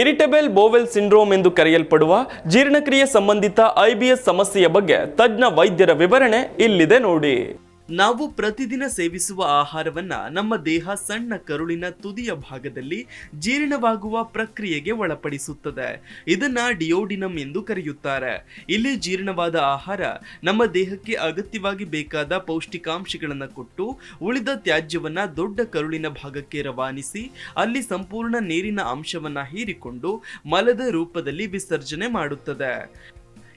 Irritable ಬೋವೆಲ್ syndrome ಎಂದು ಕರೆಯಲ್ಪಡುವ ಜೀರ್ಣಕ್ರಿಯೆ ಸಂಬಂಧಿತ ಐಬಿಎಸ್ ಸಮಸ್ಯೆಯ ಬಗ್ಗೆ ತಜ್ಞ ವೈದ್ಯರ ವಿವರಣೆ ಇಲ್ಲಿದೆ ನೋಡಿ. ನಾವು ಪ್ರತಿದಿನ ಸೇವಿಸುವ ಆಹಾರವನ್ನ ನಮ್ಮ ದೇಹ ಸಣ್ಣ ಕರುಳಿನ ತುದಿಯ ಭಾಗದಲ್ಲಿ ಜೀರ್ಣವಾಗುವ ಪ್ರಕ್ರಿಯೆಗೆ ಒಳಪಡಿಸುತ್ತದೆ. ಇದನ್ನ ಡಿಯೋಡಿನಮ್ ಎಂದು ಕರೆಯುತ್ತಾರೆ. ಇಲ್ಲಿ ಜೀರ್ಣವಾದ ಆಹಾರ ನಮ್ಮ ದೇಹಕ್ಕೆ ಅಗತ್ಯವಾಗಿ ಬೇಕಾದ ಪೌಷ್ಟಿಕಾಂಶಗಳನ್ನು ಕೊಟ್ಟು, ಉಳಿದ ತ್ಯಾಜ್ಯವನ್ನ ದೊಡ್ಡ ಕರುಳಿನ ಭಾಗಕ್ಕೆ ರವಾನಿಸಿ, ಅಲ್ಲಿ ಸಂಪೂರ್ಣ ನೀರಿನ ಅಂಶವನ್ನ ಹೀರಿಕೊಂಡು ಮಲದ ರೂಪದಲ್ಲಿ ವಿಸರ್ಜನೆ ಮಾಡುತ್ತದೆ.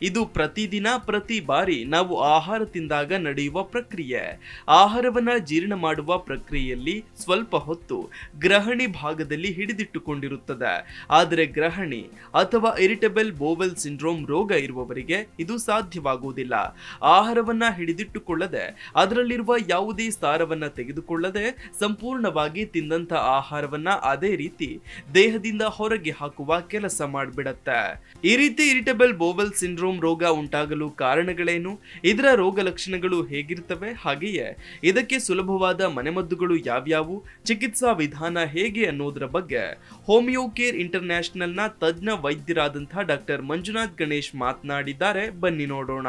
ಇದು ಪ್ರತಿದಿನ, ಪ್ರತಿ ಬಾರಿ ನಾವು ಆಹಾರ ತಿಂದಾಗ ನಡೆಯುವ ಪ್ರಕ್ರಿಯೆ. ಆಹಾರವನ್ನ ಜೀರ್ಣ ಮಾಡುವ ಪ್ರಕ್ರಿಯೆಯಲ್ಲಿ ಸ್ವಲ್ಪ ಹೊತ್ತು ಗ್ರಹಣಿ ಭಾಗದಲ್ಲಿ ಹಿಡಿದಿಟ್ಟುಕೊಂಡಿರುತ್ತದೆ. ಆದರೆ ಗ್ರಹಣಿ ಅಥವಾ ಇರಿಟಬಲ್ ಬೋವೆಲ್ ಸಿಂಡ್ರೋಮ್ ರೋಗ ಇರುವವರಿಗೆ ಇದು ಸಾಧ್ಯವಾಗುವುದಿಲ್ಲ. ಆಹಾರವನ್ನ ಹಿಡಿದಿಟ್ಟುಕೊಳ್ಳದೆ, ಅದರಲ್ಲಿರುವ ಯಾವುದೇ ಸಾರವನ್ನ ತೆಗೆದುಕೊಳ್ಳದೆ ಸಂಪೂರ್ಣವಾಗಿ ತಿಂದಂತ ಆಹಾರವನ್ನ ಅದೇ ರೀತಿ ದೇಹದಿಂದ ಹೊರಗೆ ಹಾಕುವ ಕೆಲಸ ಮಾಡಿಬಿಡತ್ತೆ. ಈ ರೀತಿ ಇರಿಟಬಲ್ ಬೋವೆಲ್ ಸಿಂಡ್ರೋಮ್ ರೋಗ ಉಂಟಾಗಲು ಕಾರಣಗಳೇನು? ಇದರ ರೋಗ ಲಕ್ಷಣಗಳು ಹೇಗಿರ್ತವೆ? ಹಾಗೆಯೇ ಇದಕ್ಕೆ ಸುಲಭವಾದ ಮನೆಮದ್ದುಗಳು ಯಾವ್ಯಾವು? ಚಿಕಿತ್ಸಾ ವಿಧಾನ ಹೇಗೆ ಅನ್ನೋದರ ಬಗ್ಗೆ ಹೋಮಿಯೋ ಕೇರ್ ಇಂಟರ್ನ್ಯಾಷನಲ್ನ ತಜ್ಞ ವೈದ್ಯರಾದಂತಹ ಡಾಕ್ಟರ್ ಮಂಜುನಾಥ್ ಗಣೇಶ್ ಮಾತನಾಡಿದ್ದಾರೆ. ಬನ್ನಿ ನೋಡೋಣ.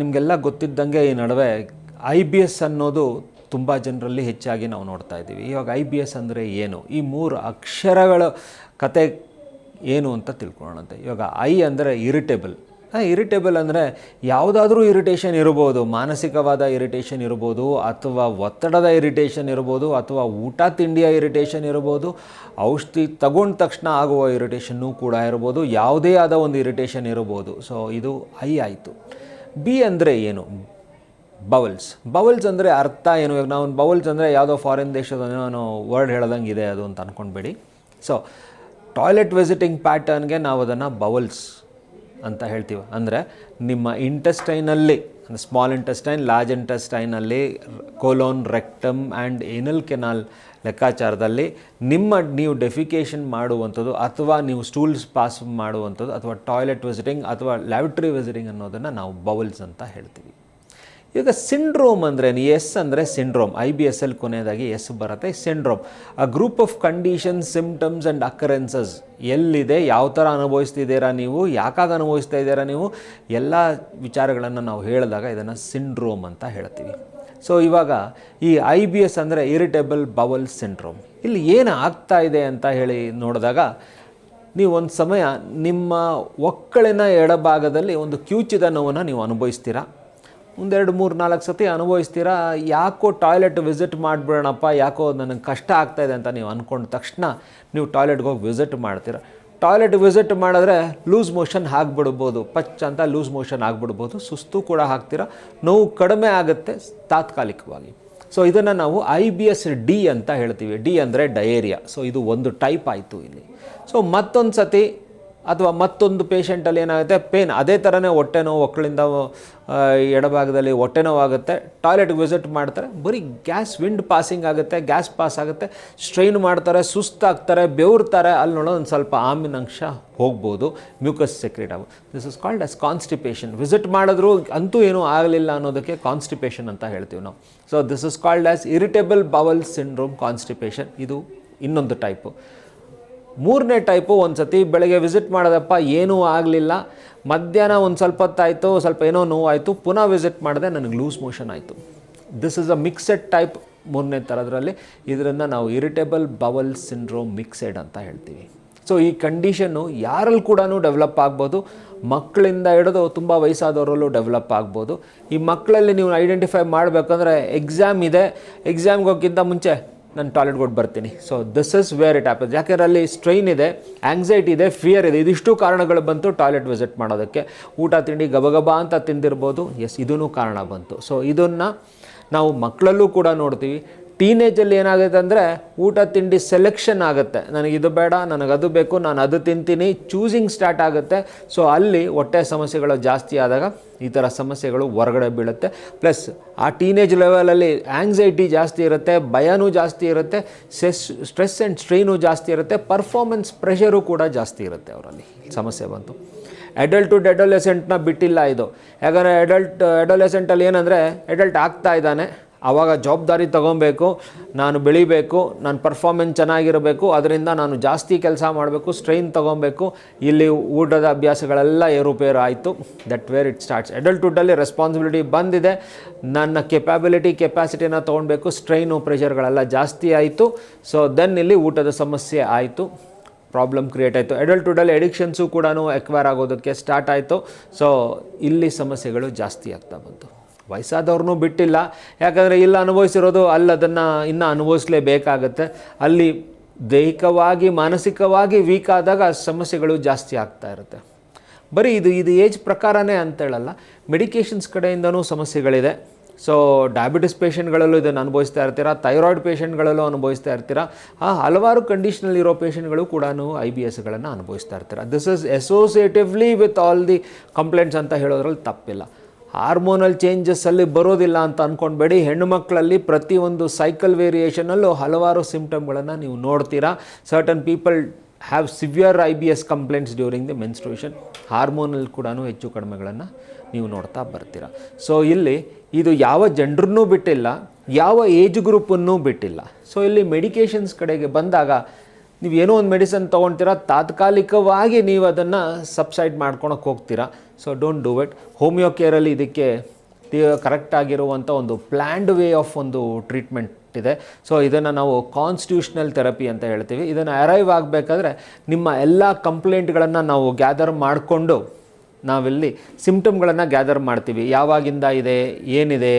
ನಿಮಗೆಲ್ಲ ಗೊತ್ತಿದ್ದಂಗೆ ಈ ನಡುವೆ ಐ ಬಿ ಎಸ್ ಅನ್ನೋದು ತುಂಬ ಜನರಲ್ಲಿ ಹೆಚ್ಚಾಗಿ ನಾವು ನೋಡ್ತಾ ಇದ್ದೀವಿ. ಇವಾಗ ಐ ಬಿ ಎಸ್ ಅಂದರೆ ಏನು? ಈ ಮೂರು ಅಕ್ಷರಗಳ ಕತೆ ಏನು ಅಂತ ತಿಳ್ಕೊಳ್ಳೋಣಂತೆ. ಇವಾಗ ಐ ಅಂದರೆ ಇರಿಟೇಬಲ್. ಇರಿಟೇಬಲ್ ಅಂದರೆ ಯಾವುದಾದ್ರೂ ಇರಿಟೇಷನ್ ಇರ್ಬೋದು, ಮಾನಸಿಕವಾದ ಇರಿಟೇಷನ್ ಇರ್ಬೋದು, ಅಥವಾ ಒತ್ತಡದ ಇರಿಟೇಷನ್ ಇರ್ಬೋದು, ಅಥವಾ ಊಟ ತಿಂಡಿಯ ಇರಿಟೇಷನ್ ಇರ್ಬೋದು, ಔಷಧಿ ತಗೊಂಡ ತಕ್ಷಣ ಆಗುವ ಇರಿಟೇಷನ್ನು ಕೂಡ ಇರ್ಬೋದು, ಯಾವುದೇ ಆದ ಒಂದು ಇರಿಟೇಷನ್ ಇರ್ಬೋದು. ಸೊ ಇದು ಐ ಆಯಿತು. ಬಿ ಅಂದರೆ ಏನು? ಬವಲ್ಸ್ ಬವಲ್ಸ್ ಅಂದರೆ ಅರ್ಥ ಏನು? ಇವಾಗ ನಾವು ಬವಲ್ಸ್ ಅಂದರೆ ಯಾವುದೋ ಫಾರಿನ್ ದೇಶದ ನಾನು ವರ್ಡ್ ಹೇಳ್ದಂಗೆ ಇದೆ ಅದು ಅಂತ ಅಂದ್ಕೊಂಡ್ಬೇಡಿ ಸೊ ಟಾಯ್ಲೆಟ್ ವಿಸಿಟಿಂಗ್ ಪ್ಯಾಟರ್ನ್ಗೆ ನಾವು ಅದನ್ನು ಬವಲ್ಸ್ ಅಂತ ಹೇಳ್ತೀವಿ. ಅಂದರೆ ನಿಮ್ಮ ಇಂಟೆಸ್ಟೈನಲ್ಲಿ small intestine large ಇಂಟೆಸ್ಟೈನಲ್ಲಿ colon rectum and anal canal ಲೆಕ್ಕಾಚಾರದಲ್ಲಿ ನಿಮ್ಮ ನೀವು ಡೆಫಿಕೇಷನ್ ಮಾಡುವಂಥದ್ದು ಅಥವಾ ನೀವು ಸ್ಟೂಲ್ಸ್ ಪಾಸ್ ಮಾಡುವಂಥದ್ದು ಅಥವಾ ಟಾಯ್ಲೆಟ್ ವಿಸಿಟಿಂಗ್ ಅಥವಾ ಲ್ಯಾಬಿಟ್ರಿ ವಿಸಿಟಿಂಗ್ ಅನ್ನೋದನ್ನು ನಾವು ಬೌಲ್ಸ್ ಅಂತ ಹೇಳ್ತೀವಿ. ಈಗ ಸಿಂಡ್ರೋಮ್ ಅಂದರೆ ಎಸ್ ಅಂದರೆ syndrome. I B S L ಕೊನೆಯದಾಗಿ ಎಸ್ ಬರುತ್ತೆ, ಸಿಂಡ್ರೋಮ್. ಆ group of conditions symptoms and occurrences ಎಲ್ಲಿದೆ? ಯಾವ ಥರ ಅನುಭವಿಸ್ತಿದ್ದೀರಾ ನೀವು? ಯಾಕಾಗ ಅನುಭವಿಸ್ತಾ ಇದ್ದೀರಾ ನೀವು? ಎಲ್ಲ ವಿಚಾರಗಳನ್ನು ನಾವು ಹೇಳಿದಾಗ ಇದನ್ನು ಸಿಂಡ್ರೋಮ್ ಅಂತ ಹೇಳ್ತೀವಿ. ಸೊ ಇವಾಗ ಈ ಐ ಬಿ ಎಸ್ ಅಂದರೆ ಇರಿಟೇಬಲ್ ಬವಲ್ ಸಿಂಡ್ರೋಮ್ ಇಲ್ಲಿ ಏನು ಆಗ್ತಾ ಇದೆ ಅಂತ ಹೇಳಿ ನೋಡಿದಾಗ ನೀವು ಒಂದು ಸಮಯ ನಿಮ್ಮ ಒಕ್ಕಳಿನ ಎಡಭಾಗದಲ್ಲಿ ಒಂದು ಕ್ಯೂಚಿದ ನೋವನ್ನು ನೀವು ಅನುಭವಿಸ್ತೀರಾ? ಒಂದೆರಡು ಮೂರು ನಾಲ್ಕು ಸತಿ ಅನುಭವಿಸ್ತೀರಾ? ಯಾಕೋ ಟಾಯ್ಲೆಟ್ ವಿಸಿಟ್ ಮಾಡಿಬಿಡೋಣಪ್ಪ, ಯಾಕೋ ನನಗೆ ಕಷ್ಟ ಆಗ್ತಾಯಿದೆ ಅಂತ ನೀವು ಅಂದ್ಕೊಂಡ ತಕ್ಷಣ ನೀವು ಟಾಯ್ಲೆಟ್ಗೆ ಹೋಗಿ ವಿಸಿಟ್ ಮಾಡ್ತೀರ. ಟಾಯ್ಲೆಟ್ ವಿಸಿಟ್ ಮಾಡಿದ್ರೆ ಲೂಸ್ ಮೋಷನ್ ಆಗಿಬಿಡ್ಬೋದು, ಪಚ್ ಅಂತ ಲೂಸ್ ಮೋಷನ್ ಆಗಿಬಿಡ್ಬೋದು, ಸುಸ್ತು ಕೂಡ ಹಾಕ್ತೀರ. ನೋವು ಕಡಿಮೆ ಆಗುತ್ತೆ ತಾತ್ಕಾಲಿಕವಾಗಿ. ಸೊ ಇದನ್ನು ನಾವು ಐ ಬಿ ಎಸ್ ಡಿ ಅಂತ ಹೇಳ್ತೀವಿ. ಡಿ ಅಂದರೆ ಡಯೇರಿಯಾ. ಸೊ ಇದು ಒಂದು ಟೈಪ್ ಆಯಿತು ಇಲ್ಲಿ. ಸೊ ಮತ್ತೊಂದು ಸತಿ ಅಥವಾ ಮತ್ತೊಂದು ಪೇಷಂಟಲ್ಲಿ ಏನಾಗುತ್ತೆ? ಪೇನ್ ಅದೇ ಥರನೇ ಹೊಟ್ಟೆ ನೋವು ಒಕ್ಕಳಿಂದ ಎಡಭಾಗದಲ್ಲಿ ಹೊಟ್ಟೆ ನೋವಾಗುತ್ತೆ ಟಾಯ್ಲೆಟ್ಗೆ ವಿಸಿಟ್ ಮಾಡ್ತಾರೆ. ಬರೀ ಗ್ಯಾಸ್ ವಿಂಡ್ ಪಾಸಿಂಗ್ ಆಗುತ್ತೆ. ಗ್ಯಾಸ್ ಪಾಸ್ ಆಗುತ್ತೆ. ಸ್ಟ್ರೈನ್ ಮಾಡ್ತಾರೆ, ಸುಸ್ತಾಗ್ತಾರೆ, ಬೆವರ್ತಾರೆ. ಅಲ್ಲಿ ನೋಡೋ ಒಂದು ಸ್ವಲ್ಪ ಆಮಿನ ಅಂಶ ಹೋಗ್ಬೋದು. Mucus secrete this is called as constipation visit ಮಾಡಿದ್ರು ಅಂತೂ ಏನೂ ಆಗಲಿಲ್ಲ ಅನ್ನೋದಕ್ಕೆ ಕಾನ್ಸ್ಟಿಪೇಷನ್ ಅಂತ ಹೇಳ್ತೀವಿ ನಾವು. So this is called as irritable bowel syndrome constipation ಇದು ಇನ್ನೊಂದು ಟೈಪು ಮೂರನೇ ಟೈಪು ಒಂದು ಸತಿ ಬೆಳಗ್ಗೆ ವಿಸಿಟ್ ಮಾಡಿದಪ್ಪ, ಏನೂ ಆಗಲಿಲ್ಲ. ಮಧ್ಯಾಹ್ನ ಒಂದು ಸ್ವಲ್ಪ ಹೊತ್ತಾಯಿತು, ಸ್ವಲ್ಪ ಏನೋ ನೋವಾಯಿತು, ಪುನಃ ವಿಸಿಟ್ ಮಾಡಿದೆ, ನನಗೆ ಲೂಸ್ ಮೋಷನ್ ಆಯಿತು. This is a mixed type ಮೂರನೇ ಥರದ್ರಲ್ಲಿ ಇದರಿಂದ ನಾವು ಇರಿಟೇಬಲ್ ಬವಲ್ ಸಿಂಡ್ರೋಮ್ ಮಿಕ್ಸೆಡ್ ಅಂತ ಹೇಳ್ತೀವಿ. ಸೊ ಈ ಕಂಡೀಷನ್ನು ಯಾರಲ್ಲಿ ಕೂಡ ಡೆವಲಪ್ ಆಗ್ಬೋದು. ಮಕ್ಕಳಿಂದ ಹಿಡಿದು ತುಂಬ ವಯಸ್ಸಾದವರಲ್ಲೂ ಡೆವಲಪ್ ಆಗ್ಬೋದು. ಈ ಮಕ್ಕಳಲ್ಲಿ ನೀವು ಐಡೆಂಟಿಫೈ ಮಾಡಬೇಕಂದ್ರೆ ಎಕ್ಸಾಮ್ ಇದೆ. ಎಕ್ಸಾಮ್ಗೆ ಹೋಗಿಂತ ಮುಂಚೆ ನಾನು ಟಾಯ್ಲೆಟ್ಗೆ ಕೊಟ್ಟು ಬರ್ತೀನಿ. So this is where it happens ಯಾಕೆಂದ್ರೆ ಅಲ್ಲಿ ಸ್ಟ್ರೈನ್ ಇದೆ ಆ್ಯಂಗ್ಸೈಟಿ ಇದೆ ಫಿಯರ್ ಇದೆ. ಇದಿಷ್ಟು ಕಾರಣಗಳು ಬಂತು ಟಾಯ್ಲೆಟ್ ವಿಸಿಟ್ ಮಾಡೋದಕ್ಕೆ. ಊಟ ತಿಂಡಿ ಗಬಗಬ ಅಂತ ತಿಂದಿರ್ಬೋದು. ಎಸ್ ಇದೂ ಕಾರಣ ಬಂತು. ಸೊ ಇದನ್ನು ನಾವು ಮಕ್ಕಳಲ್ಲೂ ಕೂಡ ನೋಡ್ತೀವಿ. ಟೀನೇಜಲ್ಲಿ ಏನಾಗುತ್ತೆ ಅಂದರೆ ಊಟ ತಿಂಡಿ ಸೆಲೆಕ್ಷನ್ ಆಗುತ್ತೆ. ನನಗೆ ಇದು ಬೇಡ, ನನಗೆ ಅದು ಬೇಕು, ನಾನು ಅದು ತಿಂತೀನಿ ಚೂಸಿಂಗ್ ಸ್ಟಾರ್ಟ್ ಆಗುತ್ತೆ. ಸೊ ಅಲ್ಲಿ ಹೊಟ್ಟೆ ಸಮಸ್ಯೆಗಳು ಜಾಸ್ತಿ ಆದಾಗ ಈ ಥರ ಸಮಸ್ಯೆಗಳು ಹೊರಗಡೆ ಬೀಳುತ್ತೆ. ಪ್ಲಸ್ ಆ ಟೀನೇಜ್ ಲೆವೆಲಲ್ಲಿ ಆ್ಯಂಗ್ಸೈಟಿ ಜಾಸ್ತಿ ಇರುತ್ತೆ, ಭಯನೂ ಜಾಸ್ತಿ ಇರುತ್ತೆ ಸೆಸ್ ಸ್ಟ್ರೆಸ್ ಆ್ಯಂಡ್ ಸ್ಟ್ರೈನು ಜಾಸ್ತಿ ಇರುತ್ತೆ ಪರ್ಫಾರ್ಮೆನ್ಸ್ ಪ್ರೆಷರು ಕೂಡ ಜಾಸ್ತಿ ಇರುತ್ತೆ ಅವರಲ್ಲಿ. ಸಮಸ್ಯೆ ಬಂತು. ಅಡಲ್ಟ್ ಟು ಅಡೋಲೆಸೆಂಟ್ನ ಬಿಟ್ಟಿಲ್ಲ ಇದು. ಯಾಕಂದರೆ ಅಡಲ್ಟ್ ಅಡೋಲೆಸೆಂಟಲ್ಲಿ ಏನಂದರೆ ಅಡಲ್ಟ್ ಆಗ್ತಾ ಇದ್ದಾನೆ. ಆವಾಗ ಜವಾಬ್ದಾರಿ ತಗೊಬೇಕು, ನಾನು ಬೆಳಿಬೇಕು, ನನ್ನ ಪರ್ಫಾರ್ಮೆನ್ಸ್ ಚೆನ್ನಾಗಿರಬೇಕು, ಅದರಿಂದ ನಾನು ಜಾಸ್ತಿ ಕೆಲಸ ಮಾಡಬೇಕು ಸ್ಟ್ರೈನ್ ತೊಗೊಬೇಕು. ಇಲ್ಲಿ ಊಟದ ಅಭ್ಯಾಸಗಳೆಲ್ಲ ಏರುಪೇರು ಆಯಿತು ದಟ್ ವೇರ್ ಇಟ್ ಸ್ಟಾರ್ಟ್ಸ್ ಅಡಲ್ಟ್ಹುಡ್ಡಲ್ಲಿ ರೆಸ್ಪಾನ್ಸಿಬಿಲಿಟಿ ಬಂದಿದೆ. ನನ್ನ ಕೆಪಾಬಿಲಿಟಿ ಕೆಪಾಸಿಟಿನ ತೊಗೊಳ್ಬೇಕು. ಸ್ಟ್ರೈನು ಪ್ರೆಷರ್ಗಳೆಲ್ಲ ಜಾಸ್ತಿ ಆಯಿತು. ಸೊ ದೆನ್ ಇಲ್ಲಿ ಊಟದ ಸಮಸ್ಯೆ ಆಯಿತು. ಪ್ರಾಬ್ಲಮ್ ಕ್ರಿಯೇಟ್ ಆಯಿತು. ಅಡಲ್ಟ್ಹುಡಲ್ಲಿ ಎಡಿಕ್ಷನ್ಸು ಕೂಡ ಎಕ್ವೈರ್ ಆಗೋದಕ್ಕೆ ಸ್ಟಾರ್ಟ್ ಆಯಿತು. ಸೊ ಇಲ್ಲಿ ಸಮಸ್ಯೆಗಳು ಜಾಸ್ತಿ ಆಗ್ತಾ ಬಂತು. ವಯಸ್ಸಾದವ್ರನ್ನೂ ಬಿಟ್ಟಿಲ್ಲ. ಯಾಕಂದರೆ ಇಲ್ಲ ಅನುಭವಿಸಿರೋದು ಅಲ್ಲಿ, ಅದನ್ನು ಇನ್ನೂ ಅನುಭವಿಸಲೇಬೇಕಾಗತ್ತೆ. ಅಲ್ಲಿ ದೈಹಿಕವಾಗಿ, ಮಾನಸಿಕವಾಗಿ ವೀಕ್ ಆದಾಗ ಸಮಸ್ಯೆಗಳು ಜಾಸ್ತಿ ಆಗ್ತಾ ಇರುತ್ತೆ. ಬರೀ ಇದು ಇದು ಏಜ್ ಪ್ರಕಾರನೇ ಅಂತ ಹೇಳಲ್ಲ. ಮೆಡಿಕೇಷನ್ಸ್ ಕಡೆಯಿಂದನೂ ಸಮಸ್ಯೆಗಳಿದೆ. ಸೊ ಡಯಾಬಿಟಿಸ್ ಪೇಷಂಟ್ಗಳಲ್ಲೂ ಇದನ್ನು ಅನುಭವಿಸ್ತಾ ಇರ್ತೀರಾ? ಥೈರಾಯ್ಡ್ ಪೇಷಂಟ್ಗಳಲ್ಲೂ ಅನುಭವಿಸ್ತಾ ಇರ್ತೀರಾ? ಆ ಹಲವಾರು ಕಂಡೀಷನಲ್ಲಿರೋ ಪೇಷಂಟ್ಗಳು ಕೂಡ ಐ ಬಿ ಎಸ್ಗಳನ್ನು ಅನುಭವಿಸ್ತಾ ಇರ್ತೀರ? This is associatively with all the complaints ಅಂತ ಹೇಳೋದ್ರಲ್ಲಿ ತಪ್ಪಿಲ್ಲ. ಹಾರ್ಮೋನಲ್ ಚೇಂಜಸ್ಸಲ್ಲಿ ಬರೋದಿಲ್ಲ ಅಂತ ಅಂದ್ಕೊಂಡ್ಬೇಡಿ ಹೆಣ್ಣು ಮಕ್ಕಳಲ್ಲಿ ಪ್ರತಿಯೊಂದು ಸೈಕಲ್ ವೇರಿಯೇಷನಲ್ಲೂ ಹಲವಾರು ಸಿಂಪ್ಟಮ್ಗಳನ್ನು ನೀವು ನೋಡ್ತೀರಾ. Certain people have severe I B S complaints during the menstruation ಹಾರ್ಮೋನಲ್ಲಿ ಕೂಡ ಹೆಚ್ಚು ಕಡಿಮೆಗಳನ್ನು ನೀವು ನೋಡ್ತಾ ಬರ್ತೀರಾ. ಸೊ ಇಲ್ಲಿ ಇದು ಯಾವ ಜನರನ್ನೂ ಬಿಟ್ಟಿಲ್ಲ, ಯಾವ ಏಜ್ ಗ್ರೂಪನ್ನೂ ಬಿಟ್ಟಿಲ್ಲ. ಸೊ ಇಲ್ಲಿ ಮೆಡಿಕೇಷನ್ಸ್ ಕಡೆಗೆ ಬಂದಾಗ ನೀವು ಏನೋ ಒಂದು ಮೆಡಿಸನ್ ತೊಗೊಳ್ತೀರಾ ತಾತ್ಕಾಲಿಕವಾಗಿ ನೀವು ಅದನ್ನು ಸಬ್ಸೈಡ್ ಮಾಡ್ಕೊಳಕ್ಕೆ ಹೋಗ್ತೀರಾ. So don't do it homeo ಕೇರಲ್ಲಿ ಇದಕ್ಕೆ ಕರೆಕ್ಟ್ ಆಗಿರುವಂಥ ಒಂದು ಪ್ಲ್ಯಾಂಡ್ ವೇ ಆಫ್ ಒಂದು ಟ್ರೀಟ್ಮೆಂಟ್ ಇದೆ. ಸೊ ಇದನ್ನು ನಾವು ಕಾನ್ಸ್ಟಿಟ್ಯೂಷನಲ್ ಥೆರಪಿ ಅಂತ ಹೇಳ್ತೀವಿ. ಇದನ್ನು ಅರೈವ್ ಆಗಬೇಕಾದ್ರೆ ನಿಮ್ಮ ಎಲ್ಲ ಕಂಪ್ಲೇಂಟ್ಗಳನ್ನು ನಾವು ಗ್ಯಾದರ್ ಮಾಡಿಕೊಂಡು ನಾವಿಲ್ಲಿ ಸಿಂಪ್ಟಮ್ಗಳನ್ನು ಗ್ಯಾದರ್ ಮಾಡ್ತೀವಿ. ಯಾವಾಗಿಂದ ಇದೆ? ಏನಿದೆ?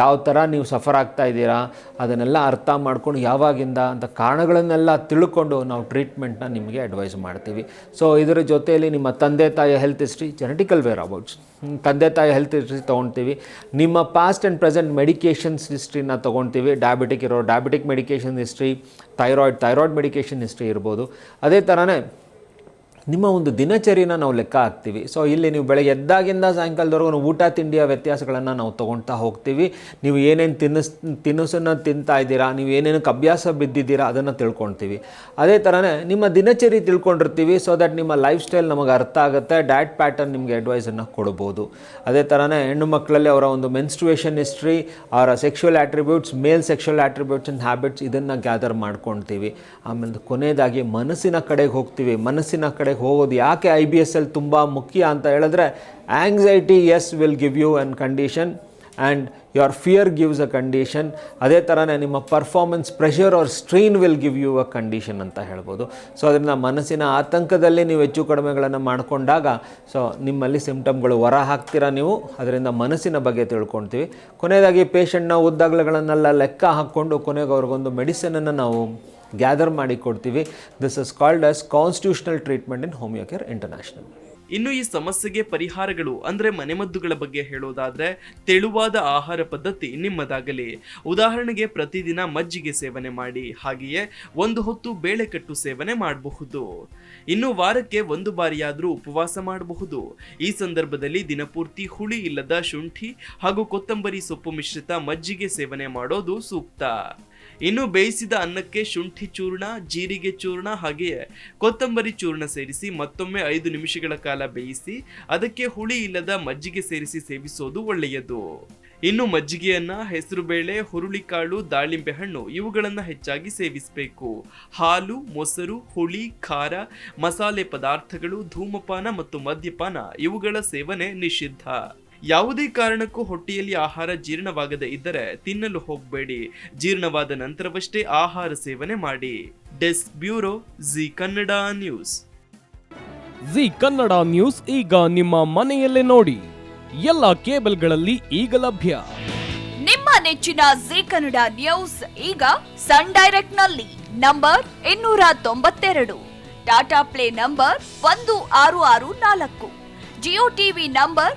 ಯಾವ ಥರ ನೀವು ಸಫರ್ ಆಗ್ತಾ ಇದ್ದೀರಾ? ಅದನ್ನೆಲ್ಲ ಅರ್ಥ ಮಾಡ್ಕೊಂಡು ಯಾವಾಗಿಂದ ಅಂತ ಕಾರಣಗಳನ್ನೆಲ್ಲ ತಿಳ್ಕೊಂಡು ನಾವು ಟ್ರೀಟ್ಮೆಂಟ್ನ ನಿಮಗೆ ಅಡ್ವೈಸ್ ಮಾಡ್ತೀವಿ. ಸೊ ಇದರ ಜೊತೆಯಲ್ಲಿ ನಿಮ್ಮ ತಂದೆ ತಾಯಿಯ ಹೆಲ್ತ್ ಹಿಸ್ಟ್ರಿ ಜೆನೆಟಿಕಲ್ ವೇರ್ ಅಬೌಟ್ಸ್ ತಂದೆ ತಾಯಿ ಹೆಲ್ತ್ ಹಿಸ್ಟ್ರಿ ತೊಗೊಳ್ತೀವಿ ನಿಮ್ಮ ಪಾಸ್ಟ್ ಆ್ಯಂಡ್ ಪ್ರೆಸೆಂಟ್ ಮೆಡಿಕೇಷನ್ಸ್ ಹಿಸ್ಟ್ರಿನ ತೊಗೊಳ್ತೀವಿ ಡಯಾಬಿಟಿಕ್ ಇರೋ diabetic medication history thyroid thyroid medication history ಇರ್ಬೋದು. ಅದೇ ಥರನೇ ನಿಮ್ಮ ಒಂದು ದಿನಚರಿನ ನಾವು ಲೆಕ್ಕ ಹಾಕ್ತೀವಿ. ಸೊ ಇಲ್ಲಿ ನೀವು ಬೆಳಗ್ಗೆ ಎದ್ದಾಗಿಂದ ಸಾಯಂಕಾಲದವರೆಗೂ ಊಟ, ತಿಂಡಿಯ ವ್ಯತ್ಯಾಸಗಳನ್ನು ನಾವು ತೊಗೊಳ್ತಾ ಹೋಗ್ತೀವಿ. ನೀವು ಏನೇನು ತಿನ್ನಿಸ್ ತಿನಿಸನ್ನು ತಿಂತಾ ಇದ್ದೀರಾ, ನೀವು ಏನೇನಕ್ಕೆ ಅಭ್ಯಾಸ ಬಿದ್ದಿದ್ದೀರಾ ಅದನ್ನು ತಿಳ್ಕೊಳ್ತೀವಿ ಅದೇ ಥರನೇ ನಿಮ್ಮ ದಿನಚರಿ ತಿಳ್ಕೊಂಡಿರ್ತೀವಿ ಸೊ ದಟ್ ನಿಮ್ಮ ಲೈಫ್ ಸ್ಟೈಲ್ ನಮಗೆ ಅರ್ಥ ಆಗುತ್ತೆ ಡಯಟ್ ಪ್ಯಾಟರ್ನ್ ನಿಮಗೆ ಅಡ್ವೈಸನ್ನು ಕೊಡ್ಬೋದು. ಅದೇ ಥರನೇ ಹೆಣ್ಣು ಮಕ್ಕಳಲ್ಲಿ ಅವರ ಒಂದು ಮೆನ್ಸ್ಟ್ರುಯೇಷನ್ ಹಿಸ್ಟ್ರಿ ಅವರ sexual attributes male sexual attributes and habits ಇದನ್ನು ಗ್ಯಾದರ್ ಮಾಡ್ಕೊತೀವಿ. ಆಮೇಲೆ ಕೊನೆಯದಾಗಿ ಮನಸ್ಸಿನ ಕಡೆಗೆ ಹೋಗ್ತೀವಿ. ಮನಸ್ಸಿನ ಕಡೆಗೆ ಹೋಗೋದು ಯಾಕೆ ಐ ಬಿ ಎಸ್ ಎಲ್ ತುಂಬ ಮುಖ್ಯ ಅಂತ ಹೇಳಿದ್ರೆ anxiety as will give you an condition and your fear gives a condition ಅದೇ ಥರನೇ ನಿಮ್ಮ performance pressure or strain will give you a condition ಅಂತ ಹೇಳ್ಬೋದು. ಸೊ ಅದರಿಂದ ಮನಸ್ಸಿನ ಆತಂಕದಲ್ಲಿ ನೀವು ಹೆಚ್ಚು ಕಡಿಮೆಗಳನ್ನು ಮಾಡಿಕೊಂಡಾಗ ಸೊ ನಿಮ್ಮಲ್ಲಿ ಸಿಮ್ಟಮ್ಗಳು ಹೊರ ಹಾಕ್ತೀರಾ ನೀವು? ಅದರಿಂದ ಮನಸ್ಸಿನ ಬಗ್ಗೆ ತಿಳ್ಕೊಳ್ತೀವಿ ಕೊನೆಯದಾಗಿ ಪೇಷಂಟ್ನ ಉದ್ದಾಗಲುಗಳನ್ನೆಲ್ಲ ಲೆಕ್ಕ ಹಾಕ್ಕೊಂಡು ಕೊನೆಗೆ ಅವ್ರಿಗೊಂದು ಮೆಡಿಸಿನನ್ನು ನಾವು ಗ್ಯಾದರ್ ಮಾಡಿ ಕೊಡ್ತೀವಿ. This is called as constitutional treatment in Homeocare International ಇನ್ನು ಈ ಸಮಸ್ಯೆಗೆ ಪರಿಹಾರಗಳು ಅಂದರೆ ಮನೆಮದ್ದುಗಳ ಬಗ್ಗೆ ಹೇಳೋದಾದರೆ ತೆಳುವಾದ ಆಹಾರ ಪದ್ಧತಿ ನಿಮ್ಮದಾಗಲಿ. ಉದಾಹರಣೆಗೆ ಪ್ರತಿದಿನ ಮಜ್ಜಿಗೆ ಸೇವನೆ ಮಾಡಿ, ಹಾಗೆಯೇ ಒಂದು ಹೊತ್ತು ಬೇಳೆಕಟ್ಟು ಸೇವನೆ ಮಾಡಬಹುದು. ಇನ್ನು ವಾರಕ್ಕೆ ಒಂದು ಬಾರಿಯಾದರೂ ಉಪವಾಸ ಮಾಡಬಹುದು. ಈ ಸಂದರ್ಭದಲ್ಲಿ ದಿನಪೂರ್ತಿ ಹುಳಿ ಇಲ್ಲದ ಶುಂಠಿ ಹಾಗೂ ಕೊತ್ತಂಬರಿ ಸೊಪ್ಪು ಮಿಶ್ರಿತ ಮಜ್ಜಿಗೆ ಸೇವನೆ ಮಾಡೋದು ಸೂಕ್ತ. ಇನ್ನು ಬೇಯಿಸಿದ ಅನ್ನಕ್ಕೆ ಶುಂಠಿ ಚೂರ್ಣ, ಜೀರಿಗೆ ಚೂರ್ಣ ಹಾಗೆಯೇ ಕೊತ್ತಂಬರಿ ಚೂರ್ಣ ಸೇರಿಸಿ ಮತ್ತೊಮ್ಮೆ ಐದು ನಿಮಿಷಗಳ ಕಾಲ ಬೇಯಿಸಿ ಅದಕ್ಕೆ ಹುಳಿ ಇಲ್ಲದ ಮಜ್ಜಿಗೆ ಸೇರಿಸಿ ಸೇವಿಸೋದು ಒಳ್ಳೆಯದು. ಇನ್ನು ಮಜ್ಜಿಗೆಯನ್ನ ಹೆಸರುಬೇಳೆ ಹುರುಳಿಕಾಳು, ದಾಳಿಂಬೆ ಹಣ್ಣು ಇವುಗಳನ್ನು ಹೆಚ್ಚಾಗಿ ಸೇವಿಸಬೇಕು. ಹಾಲು, ಮೊಸರು, ಹುಳಿ, ಖಾರ, ಮಸಾಲೆ ಪದಾರ್ಥಗಳು, ಧೂಮಪಾನ ಮತ್ತು ಮದ್ಯಪಾನ ಇವುಗಳ ಸೇವನೆ ನಿಷಿದ್ಧ. ಯಾವುದೇ ಕಾರಣಕ್ಕೂ ಹೊಟ್ಟೆಯಲ್ಲಿ ಆಹಾರ ಜೀರ್ಣವಾಗದೇ ಇದ್ದರೆ ತಿನ್ನಲು ಹೋಗಬೇಡಿ. ಜೀರ್ಣವಾದ ನಂತರವಷ್ಟೇ ಆಹಾರ ಸೇವನೆ ಮಾಡಿ. Desk bureau Zee Kannada news. Zee Kannada news ಈಗ ನಿಮ್ಮ ಮನೆಯಲ್ಲೇ ನೋಡಿ. ಎಲ್ಲ ಕೇಬಲ್ಗಳಲ್ಲಿ ಈಗ ಲಭ್ಯ. ನಿಮ್ಮ ನೆಚ್ಚಿನ ಜಿ ಕನ್ನಡ ನ್ಯೂಸ್ ಈಗ ಸನ್ ಡೈರೆಕ್ಟ್ನಲ್ಲಿ ನಂಬರ್ ಇನ್ನೂರ ತೊಂಬತ್ತೆರಡು. ಟಾಟಾ ಪ್ಲೇ ನಂಬರ್ ಒಂದು ಆರು ಆರು ನಾಲ್ಕು. Jio TV number